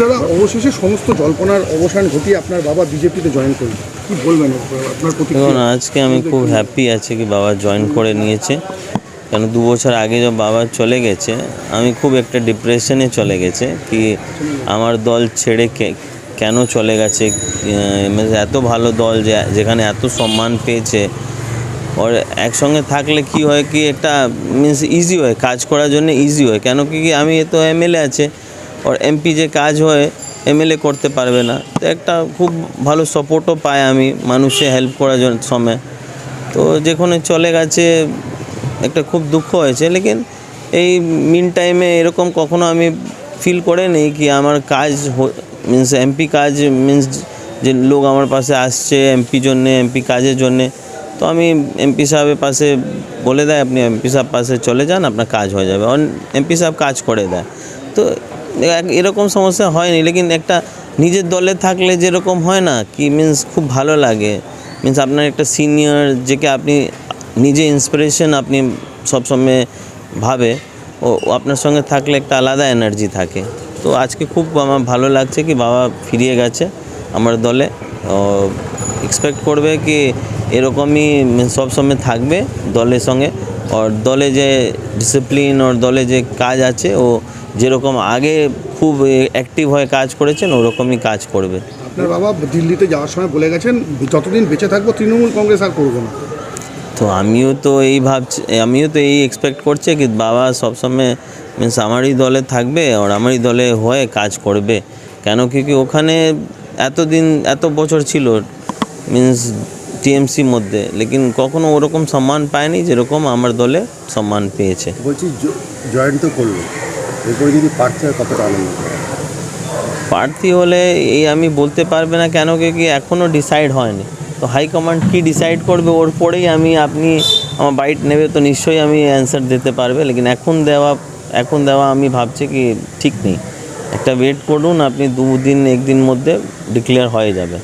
দাদা অবশেষে সমস্ত জল্পনার অবসান ঘটিয়ে আপনার বাবা বিজেপিতে জয়েন করলেন। কি বলবেন আপনার প্রতি দেখুন আজকে আমি খুব হ্যাপি আছি কি বাবা জয়েন করে নিয়েছে। কেন দু বছর আগে যখন বাবা চলে গেছে আমি খুব একটা ডিপ্রেশনে চলে গেছে কি আমার দল ছেড়ে কেন চলে গেছে? মানে এত ভালো দল যে যেখানে এত সম্মান পেয়েছে। ওর একসঙ্গে থাকলে কি হয় কি একটা মিন্স ইজি হয় কাজ করার জন্য ইজি হয়। কেন কি কি আমি তো এমএলএ আছে। ওর এমপি যে কাজ হয় এমএলএ করতে পারবে না। তো একটা খুব ভালো সাপোর্টও পাই আমি মানুষে হেল্প করার জন্য সময়। তো যেখানে চলে গেছে, একটা খুব দুঃখ হয়েছে। লেকিন এই মিন টাইমে এরকম কখনো আমি ফিল করে নেই কি আমার কাজ মিন্স এমপি কাজ মিন্স যে লোক আমার পাশে আসছে এমপি জন্যে এমপি কাজের জন্যে। তো আমি এমপি সাহেবের পাশে বলে দেয়, আপনি এমপি সাহেব পাশে চলে যান, আপনার কাজ হয়ে যাবে। এমপি সাহেব কাজ করে দেয়। তো এরকম সমস্যা হয়নি, লেকিন একটা নিজের দলে থাকলে যেরকম হয় না, কি মিন্স খুব ভালো লাগে। মিন্স আপনার একটা সিনিয়র যেকে আপনি, নিজে ইন্সপিরেশন আপনি সবসময় ভাবে, ও আপনার সঙ্গে থাকলে একটা আলাদা এনার্জি থাকে। তো আজকে খুব আমার ভালো লাগছে কি বাবা ফিরিয়ে গেছে আমার দলে। এক্সপেক্ট করবে কি এরকমই সব সময় থাকবে দলের সঙ্গে। আর দলে যে ডিসিপ্লিন ওর দলে যে কাজ আছে, ও যেরকম আগে খুব অ্যাক্টিভ হয়ে কাজ করেছেন ওরকমই কাজ করবে। আপনার বাবা দিল্লিতে যাওয়ার সময় বলে গেছেন যতদিন বেঁচে থাকব তৃণমূল কংগ্রেস আর করব না। তো আমিও তো এই ভাবছি আমিও তো এই এক্সপেক্ট করছি কি বাবা সবসময় মিন্স আমারই দলে থাকবে আর আমারই দলে হয়ে কাজ করবে। কেন কি কি ওখানে এতদিন এত বছর ছিল মিন্স টিএমসি মধ্যে লেকিন কখনো ওরকম সম্মান পায়নি যেরকম আমার দলে সম্মান পেয়েছে। বলছি জয়েন তো করল। এরপরে যদি কতটা আনন্দ প্রার্থী হলে এই আমি বলতে পারবে না কেন কি এখনও ডিসাইড হয়নি। তো হাইকমান্ড কি ডিসাইড করবে ওর পরেই আমি, আপনি আমার বাইট নেবে তো নিশ্চয়ই আমি অ্যান্সার দিতে পারবে। লেকিন এখন দেওয়া এখন দেওয়া আমি ভাবছি কি ঠিক নেই। একটা ওয়েট করুন, আপনি দুদিন, একদিন মধ্যে ডিক্লেয়ার হয়ে যাবে।